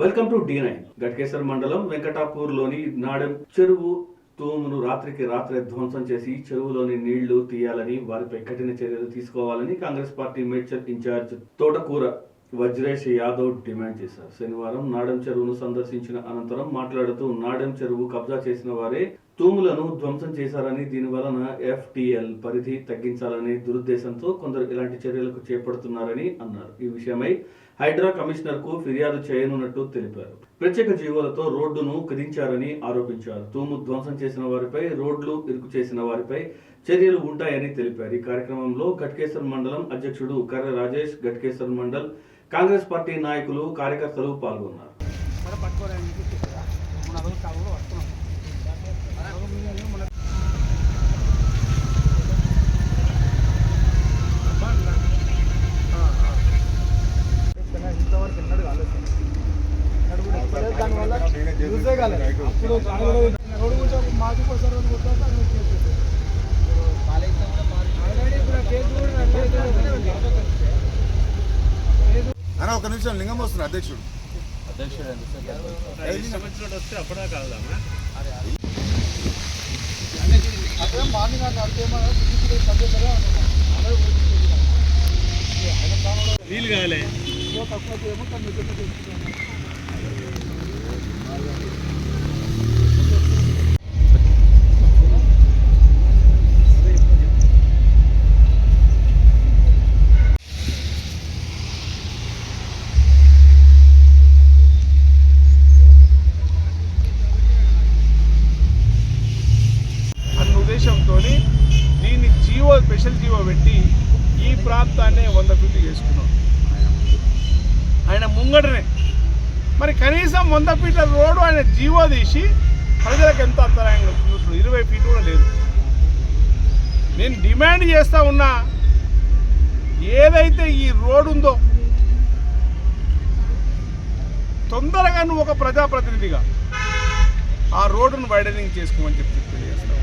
Welcome to the nine Ghatkesar మండలం వెంకటాపూర్లోని నాడెం చెరువు తూమును రాత్రికి రాత్రే ధ్వంసం చేసి చెరువులోని నీళ్ళు తీయాలని వారిపై కఠిన చర్యలు తీసుకోవాలని కాంగ్రెస్ పార్టీ మేడ్చర్ ఇన్ఛార్జ్ తోటకూర వజ్రేష్ యాదవ్ డిమాండ్ చేశారు. శనివారం నాడెం చెరువును సందర్శించిన అనంతరం మాట్లాడుతూ నాడెం చెరువు కబ్జా చేసిన వారే తూములను ధ్వంసం చేశారని దీని వలన ఎఫ్టిఎల్ పరిధి తగ్గించాలనే దురుద్దేశంతో కొందరు ఇలాంటి చర్యలకు చేపడుతున్నారని అన్నారు. ఈ విషయమై హైడ్రా కమిషనర్కు ఫిర్యాదు చేయనున్నట్టు తెలిపారు. ప్రత్యేక జీవోలతో రోడ్డును కుదించారని ఆరోపించారు. తూము ధ్వంసం చేసిన వారిపై రోడ్లు ఇరుకు చేసిన వారిపై చర్యలు ఉంటాయని తెలిపారు. ఈ కార్యక్రమంలో గట్కేశ్వర్ మండలం అధ్యక్షుడు కర్ర రాజేష్ గట్కేశ్వర్ మండల్ కాంగ్రెస్ పార్టీ నాయకులు కార్యకర్తలు పాల్గొన్నారు. యూజే కాలేదు. అప్పుడు రోడ్డు కొట్టాక ఇప్పుడు ఆ కేసు కూడా నమోదు అన్న ఒక నిమిషం లింగం వస్తుంది అధ్యక్షుడు. అదే మార్నింగ్ ఫిజికల్ పద్ధతిగా నీళ్ళు కాలే. తక్కువ ఏమో తను ఉద్దేశంతో దీన్ని జీవో స్పెషల్ జీవో పెట్టి ఈ ప్రాంతాన్ని వంద ఫీట్లు చేసుకున్నాం. ఆయన ముంగటనే మరి కనీసం వంద ఫీట్ల రోడ్డు ఆయన జీవో తీసి ప్రజలకు ఎంత అంతరాయంగా చూస్తున్నాడు ఇరవై ఫీట్లు కూడా లేదు. నేను డిమాండ్ చేస్తా ఉన్నా ఏదైతే ఈ రోడ్డు ఉందో తొందరగా నువ్వు ఒక ప్రజాప్రతినిధిగా ఆ రోడ్డును వైడనింగ్ చేసుకోమని చెప్పి తెలియజేస్తావు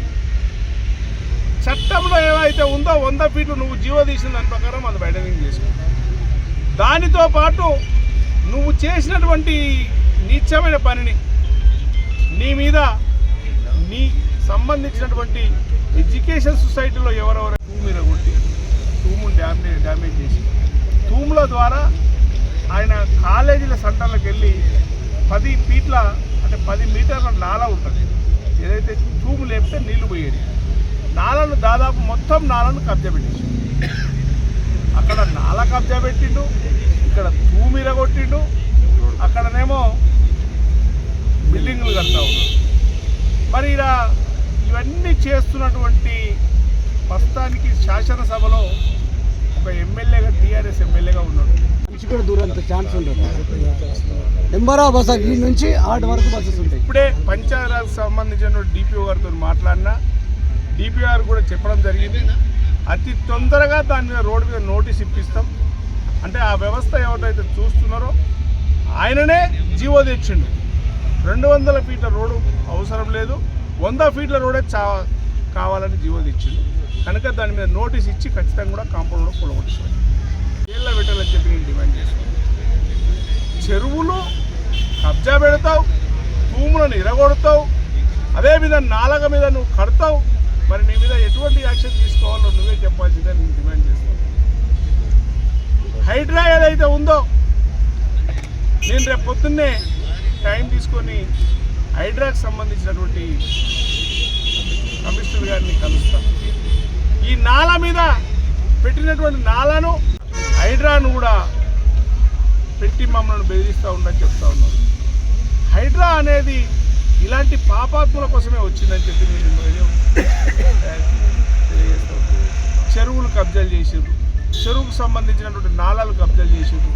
చట్టంలో ఏమైతే ఉందో వంద ఫీట్లు నువ్వు జీవో తీసిన దాని ప్రకారం అది వైడనింగ్ చేసుకో. దానితో పాటు నువ్వు చేసినటువంటి నీచమైన పనిని నీ మీద నీ సంబంధించినటువంటి ఎడ్యుకేషన్ సొసైటీలో ఎవరెవరు భూమి కొట్టి తూమును డ్యామేజ్ డ్యామేజ్ చేసి తూముల ద్వారా ఆయన కాలేజీల సెంటర్లకు వెళ్ళి పది ఫీట్ల అంటే పది మీటర్ల నాల ఉంటుంది. ఏదైతే తూము లేపితే నీళ్ళు పోయేది. నాలను దాదాపు మొత్తం నాలను కబ్జా పెట్టేసి కబ్జా పెట్టిండు ఇక్కడ తూమిర కొట్టిండు అక్కడనేమో బిల్డింగ్లు కడతా ఉన్నాడు మరి ఇలా ఇవన్నీ చేస్తున్నటువంటి ప్రస్తుతానికి శాసనసభలో ఒక ఎమ్మెల్యేగా టీఆర్ఎస్ ఎమ్మెల్యేగా ఉన్నాడు. మనిషి కూడా దూరంత ఛాన్స్ ఉంటుంది ఎంబరా బస్ ఈ నుంచి ఆట వరకు బస్సెస్ ఉంటాయి. ఇప్పుడే పంచాయతీరాజ్ సంబంధించిన డిపిఓ గారితో మాట్లాడినా డిపిఓ గారు కూడా చెప్పడం జరిగింది. అతి తొందరగా దాని మీద రోడ్డు మీద నోటీస్ ఇప్పిస్తాం. అంటే ఆ వ్యవస్థ ఎవరైతే చూస్తున్నారో ఆయననే జీవో తెచ్చిండు. రెండు వందల ఫీట్ల రోడ్డు అవసరం లేదు. వంద ఫీట్ల రోడే చా కావాలని జీవో తెచ్చిండు. కనుక దాని మీద నోటీస్ ఇచ్చి ఖచ్చితంగా కూడా కాంపౌండ్ కూడా కూడగొట్టిస్తాం ఏళ్ళ పెట్టాలని చెప్పి నేను డిమాండ్ చేస్తున్నాను చెరువులు కబ్జా పెడతావు భూములను ఇరగొడతావు అదేవిధంగా నాలగ మీద నువ్వు కడతావు. మరి నీ మీద ఎటువంటి యాక్షన్ తీసుకోవాలో నువ్వే చెప్పాల్సిందే నేను హైడ్రా ఏదైతే ఉందో నేను రేపు పొద్దున్నే టైం తీసుకొని హైడ్రాకి సంబంధించినటువంటి కమిషనర్ గారిని కలుస్తాను. ఈ నాల మీద పెట్టినటువంటి నాలను హైడ్రాను కూడా పెట్టి మమ్మల్ని బెదిరిస్తూ ఉందని చెప్తా ఉన్నాను. హైడ్రా అనేది ఇలాంటి పాపాత్ముల కోసమే వచ్చిందని చెప్పి నేను తెలియజేస్తా చెరువులు కబ్జాలు చేసారు చెరువుకు సంబంధించినటువంటి నాళాలు కబ్జాలు చేసిండు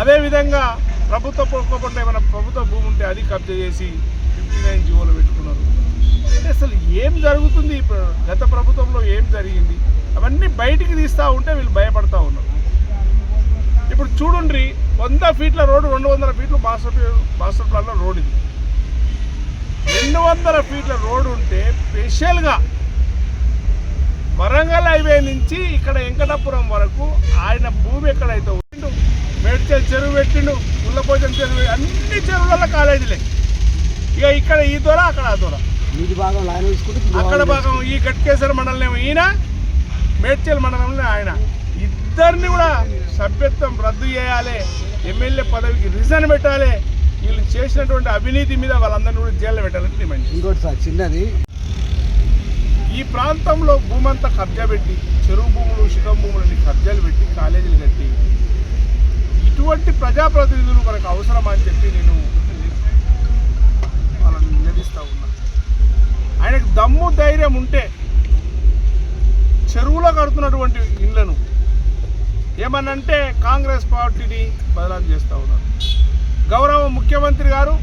అదేవిధంగా ప్రభుత్వ పొక్కకుండా ఏమైనా ప్రభుత్వ భూమి ఉంటే అది కబ్జా చేసి ఫిఫ్టీ నైన్ జీవోలు పెట్టుకున్నారు. అంటే అసలు ఏం జరుగుతుంది? ఇప్పుడు గత ప్రభుత్వంలో ఏం జరిగింది? అవన్నీ బయటికి తీస్తూ ఉంటే వీళ్ళు భయపడతా ఉన్నారు. ఇప్పుడు చూడండి వంద ఫీట్ల రోడ్డు రెండు వందల ఫీట్లు మాస్టర్ మాస్టర్ ప్లాన్లో రోడ్ ఇది. రెండు వందల ఫీట్ల రోడ్డు ఉంటే స్పెషల్గా వరంగల్ హైవే నుంచి ఇక్కడ వెంకటాపురం వరకు ఆయన భూమి ఎక్కడైతే ఉంటుందో మేడ్చల్ చెరువు పెట్టిండు గుల్లపోచం చెరువు అన్ని చెరువులలో కాలేజీలే. ఇక ఇక్కడ ఈ దొర అక్కడ ఆ దొర. అక్కడ భాగం ఈ గట్కేశ్వర మండలం ఈయన మేడ్చల్ మండలంలో ఆయన. ఇద్దరిని కూడా సభ్యత్వం రద్దు చేయాలి ఎమ్మెల్యే పదవికి రిజైన్ పెట్టాలి వీళ్ళు చేసినటువంటి అవినీతి మీద వాళ్ళందరినీ కూడా జైల్లో పెట్టాలని డిమాండ్. ఇంకోటి సార్ చిన్నది ఈ ప్రాంతంలో భూమంతా కబ్జా పెట్టి చెరువు భూములు శిఖం భూములని కబ్జాలు పెట్టి కాలేజీలు కట్టి. ఇటువంటి ప్రజాప్రతినిధులు మనకు అవసరమని అని చెప్పి నేను వాళ్ళని నిలదీస్తా ఉన్నా. ఆయనకు దమ్ము ధైర్యం ఉంటే చెరువులో కడుతున్నటువంటి ఇళ్ళను ఏమనంటే కాంగ్రెస్ పార్టీని బదలాం చేస్తూ ఉన్నారు. గౌరవ ముఖ్యమంత్రి గారు